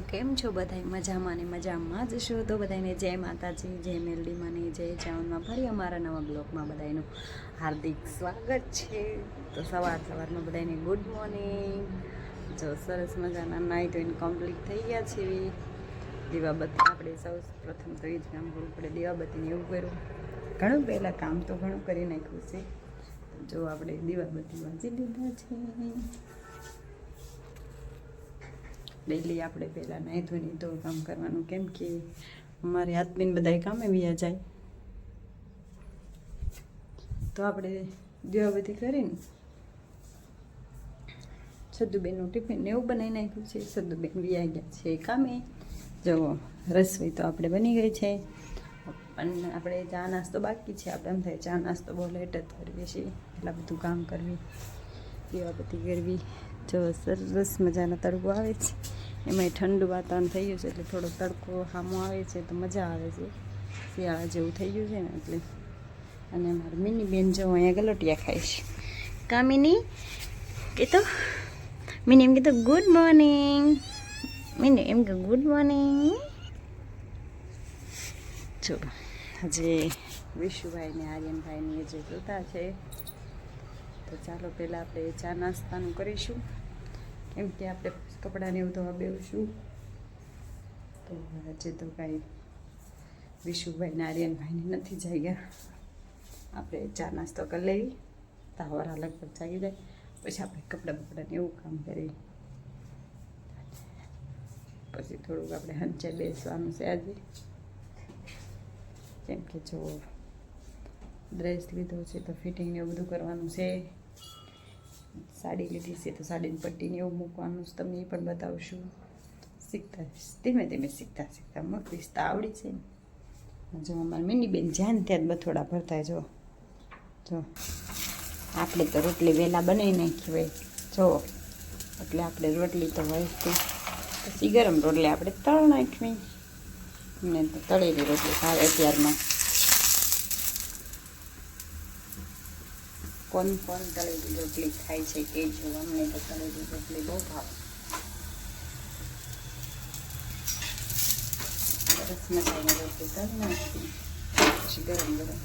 કેમ છો બધા મજામાં ને મજામાં જ છો? તો બધાને જય માતાજી, જય મેલડી મને જય ચાવનમાં ફરી અમારા નવા બ્લોગમાં બધાનું હાર્દિક સ્વાગત છે. તો સવાર સવારમાં બધાને ગુડ મોર્નિંગ જો સરસ મજાના નાઇટ ધોઈને કમ્પ્લીટ થઈ ગયા છે. દીવાબત્તી આપણે સૌ પ્રથમ તો એ જ કામ કરવું પડે. દીવાબત્તીને એવું કર્યું. ઘણું પહેલાં કામ તો ઘણું કરી નાખ્યું છે. જો આપણે દીવાબત્તી વાંચી લીધા છે. ડેલી આપણે પહેલાં નાહી ધોઈને તો કામ કરવાનું. કેમ કે અમારે હાથબીન બધાય કામે વ્યા જાય. તો આપણે દીવાબત્તી કરીને સદ્દુબેનનું ટિફિન એવું બનાવી નાખ્યું છે. સદ્દુબેન વ્યા ગયા છે કામે. જો રસોઈ તો આપણે બની ગઈ છે. પણ આપણે ચા નાસ્તો બાકી છે. આપણે એમ થાય ચા નાસ્તો બહુ લેટ જ કરીએ છીએ. એટલા બધું કામ કરવી, દીવાબત્તી કરવી. જો સરસ મજાનો તડકો આવે છે. એમાંય ઠંડુ વાતાવરણ થઈ ગયું છે એટલે થોડો તડકો સામો આવે છે તો મજા આવે છે. શિયાળા જેવું થઈ ગયું છે ને એટલે. અને મારી મિની બેન જો અહીંયા ગલોટિયા ખાય છે. કામિની મિની? તો મિની એમ કીધું ગુડ મોર્નિંગ મિની એમ કે ગુડ મોર્નિંગ જો, આજે વિશુભાઈ ને આર્યનભાઈની જે કૃતા છે, તો ચાલો પહેલાં આપણે ચા નાસ્તાનું કરીશું. કેમ કે આપણે કપડાને એવું ધોવા બેસું તો આજે તો કાંઈ વિશુભાઈ નારિયનભાઈને નથી જાગ્યા આપણે ચા નાસ્તો કરી લઈએ. તાવરા લગભગ જાગી જાય. પછી આપણે કપડાં બપડાને એવું કામ કરી પછી થોડુંક આપણે હંચે બેસવાનું છે આજે. કેમ કે જો ડ્રેસ લીધો છે તો ફિટિંગ એવું બધું કરવાનું છે. સાડી લીધી છે તો સાડીની પટ્ટીને એવું મૂકવાનું તમને એ પણ બતાવશું. શીખતા ધીમે ધીમે શીખતા શીખતા મકરીશ તો આવડી છે ને. જો અમારા મિની બેન જ્યાં ત્યાં બથોડા ભરતા જો. જો. આપણે તો રોટલી વહેલા બનાવી નાખી હોય. જો. એટલે આપણે રોટલી તો હોય પછી ગરમ રોટલી આપણે તળ નાખવી. મને તો તળેલી રોટલી ખાવે અત્યારમાં. કોણ કોણ તળેલી રોટલી ખાય છે કે જો અમને તો તળેલી રોટલી બહુ ભાવે. સરસ મજાની રોટલી નાખી પછી ગરમ ગરમ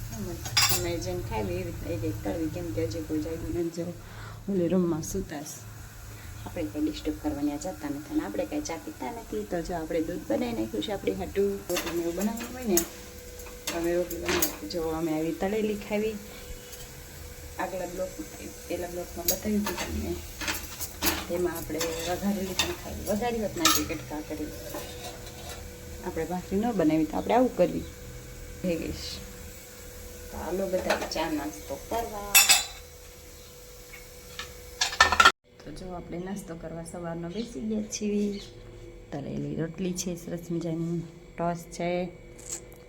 અમે જેમ ખાવી એવી રીતના એ રીતે તળવી કેમ કે હજી કોઈ નથી રૂમમાં સૂતાશ. આપણે કંઈ ડિસ્ટર્બ કરવાની જતા નથી આપણે કાંઈ ચા પીતા નથી, તો જો આપણે દૂધ બનાવી નાખ્યું છે આપણે હાટું. રોટલીને એવું બનાવવું હોય ને અમે રોટલી બનાવી જો અમે આવી તળેલી ખાવી આગલા બ્લોક પેલા બ્લોકમાં બતાવ્યું હતું તમને. તેમાં આપણે વઘારેલી પણ ખાવી વઘારી હોત નાખી કટકા કરી. આપણે ભાખરી ન બનાવી તો આપણે આવું કરવી ગઈશ. તો આલો બધા ચા નાસ્તો કરવા. તો જો આપણે નાસ્તો કરવા સવારનો બેસી ગયા છીએ. તળેલી રોટલી છે, સરસ મજાની, ટોસ છે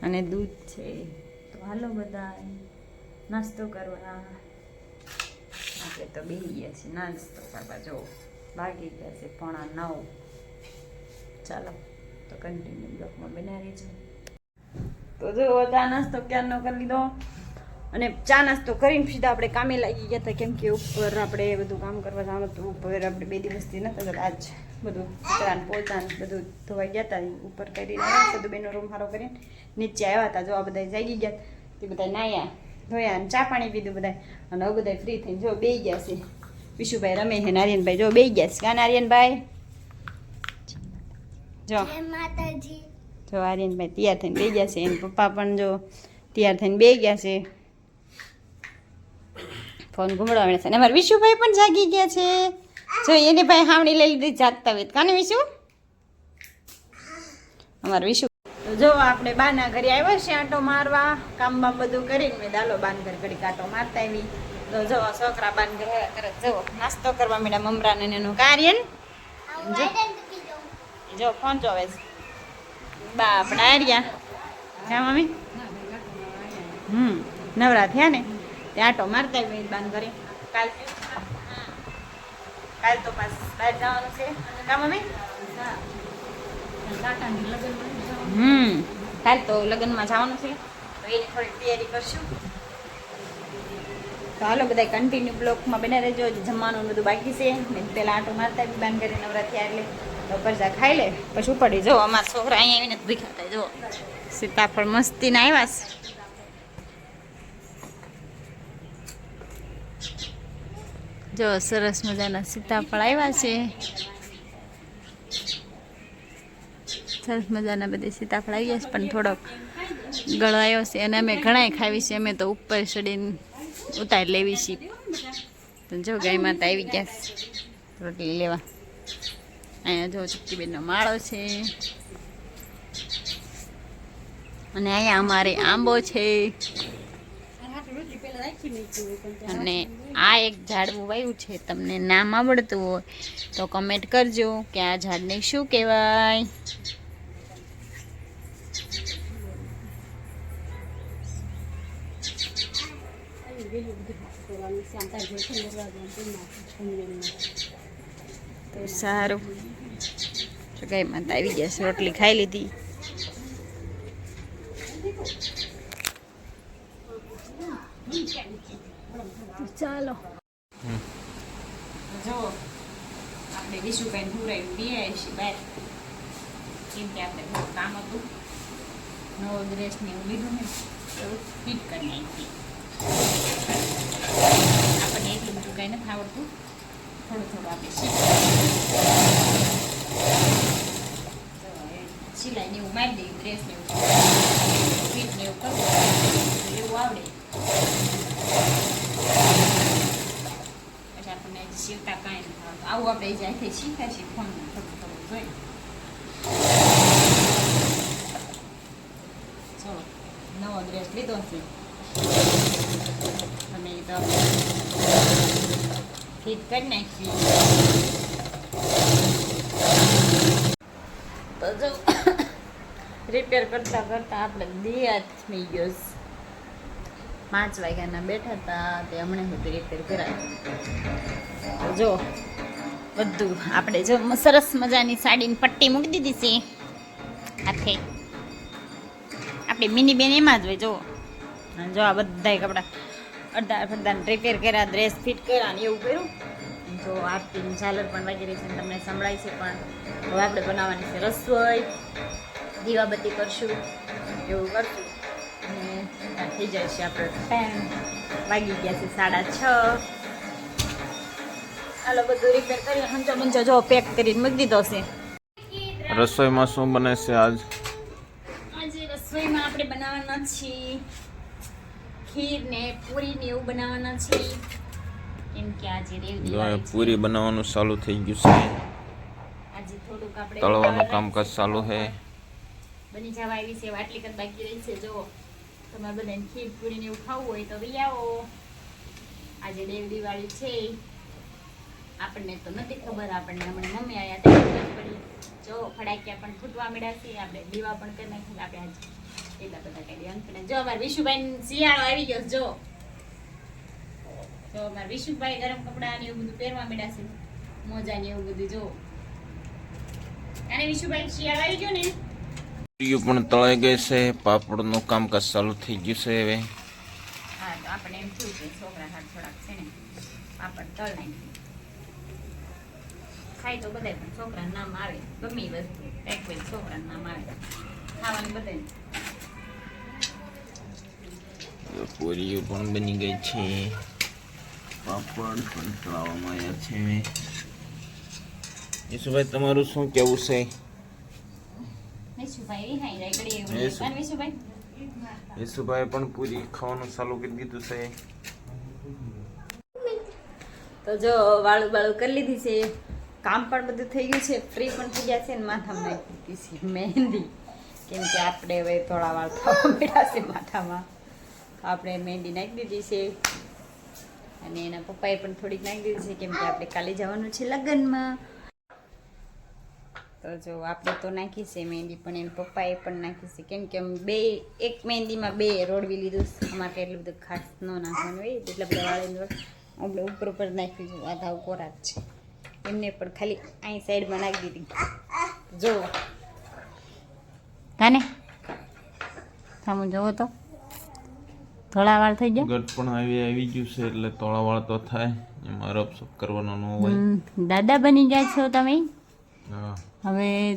અને દૂધ છે. તો હાલો બધા નાસ્તો કરવા. આપણે તો બેસી ગયા છીએ. નાસ્તો કરવા જો વાગી ગયા છે પોણા નવ. ચાલો, તો કન્ટિન્યુ બ્લોકમાં બનાવી જો તો જો ચા નાસ્તો ક્યારનો કરી લીધો? અને ચા નાસ્તો કરીને સીધા આપણે કામે લાગી ગયા હતા. કેમ કે ઉપર આપણે બધું કામ કરવા જવાનું હતું. ઉપર આપણે બે દિવસથી નતા તો આજ બધું કચરા પોતા બધું ધોવાઈ ગયા હતા. ઉપર કરીને આવ્યા બધું બેનો રૂમ સારો કરીને નીચે આવ્યા હતા. જો આ બધા જાગી ગયા. તે બધા નાયા. ધોયા અને ચા પાણી પીધું બધા અને હવે બધા ફ્રી થઈને જો બે ગયા છે. વિશુભાઈ રમે છે નારિયનભાઈ જો બે ગયા છે. કા નારિયનભાઈ જો. માતાજી. જો આર્યનભાઈ તૈયાર થઈને બે ગયા છે. એમ પપ્પા પણ જો તૈયાર થઈને બે ગયા છે. ફોન ઘુમડાવે છે. અને અમારા વિશુભાઈ પણ જાગી ગયા છે. જો એને ભાઈ હામણી લઈ લીધી જાગતા હોય કાને વિશુ? અમારા વિશુ જો આપણે બાના ઘરે આવ્યા છે આંટો મારવા, કામ બામ બધું કરીને મેં દાલો બાન ઘર ઘડી કાંટો મારતા આવી તો જો છોકરા બાન ઘર કરે જો નાસ્તો કરવા મીડા મમરા ને એનું કાર્ય જો જો ફોન જોવે છે. બા આપણા આર્યા. હા મમ્મી. હમ, નવરા થયા ને? તે આંટો મારતા આવી બાન ઘરે. કાલ કાલ તો પાસ બહાર જવાનું છે. કા મમ્મી? હમ હાલ તો લગ્નમાં જવાનું છે. તો એની થોડી તૈયારી કરશું. તો હાલો બધા કન્ટિન્યુ બ્લોકમાં બને રહેજો. જમવાનું બધું બાકી છે. ને પહેલાં આટો મારતા બી બાંધ કરી નવરા થયા એટલે. તો પરજા ખાઈ લે પછી પડી જો અમારા છોકરા અહીંયા આવીને જ ખાતા જો સીતાફળ મસ્તીને આવ્યા છે. જો સરસ મજાના સીતાફળ આવ્યા છે. સરસ મજાના બધી સીતાફળ આવી છે, પણ થોડોક ગળાયો છે. અને અમે ઘણાય ખાવી છે, અમે તો ઉપર ચડીને ઉતારી લેવી છીએ જો ગાય માતા આવી ગયા રોટલી લેવા. અહીંયા જો ચક્કીબેનનો માળો છે. અને અહીંયા અમારે આંબો છે. અને આ એક ઝાડવું વાવ્યું છે, તમને નામ આવડતું હોય તો કમેન્ટ કરજો કે આ ઝાડને શું કહેવાય? તો સારું. તો કઈ માતા આવી ગયા છે, રોટલી ખાઈ લીધી. ચાલો. જો, આપણે વિશુભાઈ ભૂરાયું બી છીએ બહાર. કેમ કે આપણે બહુ કામ હતું. નવો ડ્રેસ ને એવું લીધું ને એવું ફિટ કરી નાખી આપણને એટલું બધું કંઈ નથી આવડતું. થોડું થોડું આપણે શીખીએ સિલાઈ ને એવું મારી દઈએ ડ્રેસ ને એવું. ફિટ ને એવું કરવું એવું આવડે. પછી આપણને સીવતા કાંઈ નથી આવડતું આવું આપણે જ્યાંથી શીખ્યા છીએ ફોનમાં, થોડું થોડું જોઈ. ચલો, નવો ડ્રેસ લીધો છે. તો ફિટ કરી નાખી તો જો રિપેર કરતા કરતા આપણે દિયા થઈ ગયો પાંચ વાગ્યાના બેઠા હતા, તે હમણાં સુધી રિપેર કરાવ્યું જો, બધું આપણે જો સરસ મજાની સાડીની પટ્ટી મૂકી દીધી છે. હાથે. આપણે મિની બેન એમાં જ હોય, જો. જો આ બધા કપડાં. અડધા અડધા રિપેર કર્યા ડ્રેસ ફિટ કર્યા ને એવું કર્યું. જો આરતીની ઝાલર પણ વાગી રહી છે તમને સંભળાય છે પણ હવે આપણે બનાવવાની છે રસોઈ. દીવાબત્તી કરશું એવું કરશું. અને થઈ જાય છે આપણે. ટાઈમ. વાગી ગયા છે સાડા છ. હાલો બધું રિપેર કરી હંચો મંચો જો પેક કરીને મૂકી દીધો છે. રસોઈમાં શું બને છે આજ? આજે રસોઈમાં આપણે બનાવવાના છીએ ખીર ને પૂરી ને એવું બનાવવાના છે. કેમ કે આજે છે. પૂરી બનાવવાનું ચાલુ થઈ ગયું છે. આજે થોડુંક આપણે તળવાનું કામકાજ ચાલુ છે. બની જવા આવી છે વાટલી કદ બાકી રહી છે. જો તમારે બધાને ખીર પૂરી ને એવું ખાવું હોય તો લઈ આવો. આજે દેવ દિવાળી છે. આપણને તો નથી ખબર આપણને હમણાં મમ્મી આવ્યા તો પડી. જો ફડાક્યા પણ ફૂટવા મળ્યા છે. આપણે દીવા પણ કરી નાખી આપણે આજે એટલા બધા કરી અંતને જો અમારા વિશુભાઈ શિયાળો આવી ગયો જો. તો અમારા વિશુભાઈ ગરમ કપડાં ને એવું બધું પહેરવા મળ્યા છે મોજા ને એવું બધું જો. અને વિશુભાઈ શિયાળો આવી ગયો ને? પૂરીઓ પણ તળાઈ ગઈ છે પાપડનું કામકાજ ચાલુ થઈ ગયું છે હવે. હા તો આપણે એમ થયું કે છોકરા હાથ થોડાક છે ને પાપડ તળ નાખી ખાય તો બધાય પણ છોકરાનું નામ આવે. ગમે વસ્તુ એક બે છોકરાનું નામ આવે. ખાવાનું બધાય જો પૂરીઓ પણ બની ગઈ છે. પાપડ પણ તળાવવામાં આવ્યા છે. યશુભાઈ તમારું શું કેવું છે? યશુભાઈ પણ પૂરી ખાવાનું ચાલુ કરી દીધું છે. તો જો વાળું બાળું કરી લીધી છે. કામ પણ બધું થઈ ગયું છે. ફ્રી પણ થઈ ગયા છે ને માથામાં નાખી દીધી છે. મહેંદી. કેમ કે આપણે હવે થોડા વાળ થવા મળ્યા છે માથામાં. આપણે મહેંદી નાખી દીધી છે. અને એના પપ્પાએ પણ થોડીક નાખી દીધી છે, કેમ કે આપણે કાલે જવાનું છે લગ્નમાં. તો જો આપણે તો નાખી છે મહેંદી, પણ એના પપ્પાએ પણ નાખી છે. કેમ કે બે, એક મહેંદીમાં બે રોડવી લીધું અમારે એટલું બધું ખાસ ન નાખવાનું હોય એટલા બધા વાળીને આપણે ઉપર ઉપર નાખી દીધું આ ધાવ કોરાક છે. એમને પણ ખાલી અહીં સાઈડમાં નાખી દીધી. જો. કાને? સામું જોવો તો. થોડા વાળ થઈ ગયા? ગટ પણ આવી આવી ગયું છે એટલે તળાવાળ તો થાય. એમાં રબ સબ કરવાનો ન હોય. દાદા બની ગયા છો તમે? હવે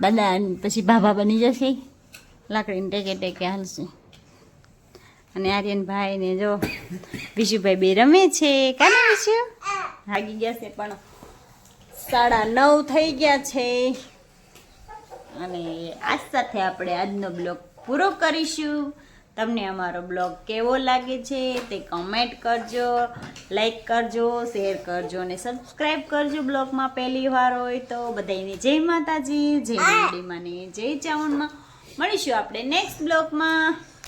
દાદા પછી ભાભા બની જશે. લાકડીને ટેકે ટેકે હાલશે. અને આર્યનભાઈ ને જો વિશુભાઈ બે રમે છે. કાને વિશુ? ભાગી ગયા છે પણ સાડા નવ થઈ ગયા છે. અને આજ સાથે આપણે આજનો બ્લોગ પૂરો કરીશું. તમને અમારો બ્લોગ કેવો લાગે છે તે કમેન્ટ કરજો લાઈક કરજો શેર કરજો અને સબસ્ક્રાઈબ કરજો બ્લોગમાં પહેલી વાર હોય તો બધાને જય માતાજી જય માને જય ચાવણમાં મળીશું આપણે નેક્સ્ટ બ્લોગમાં.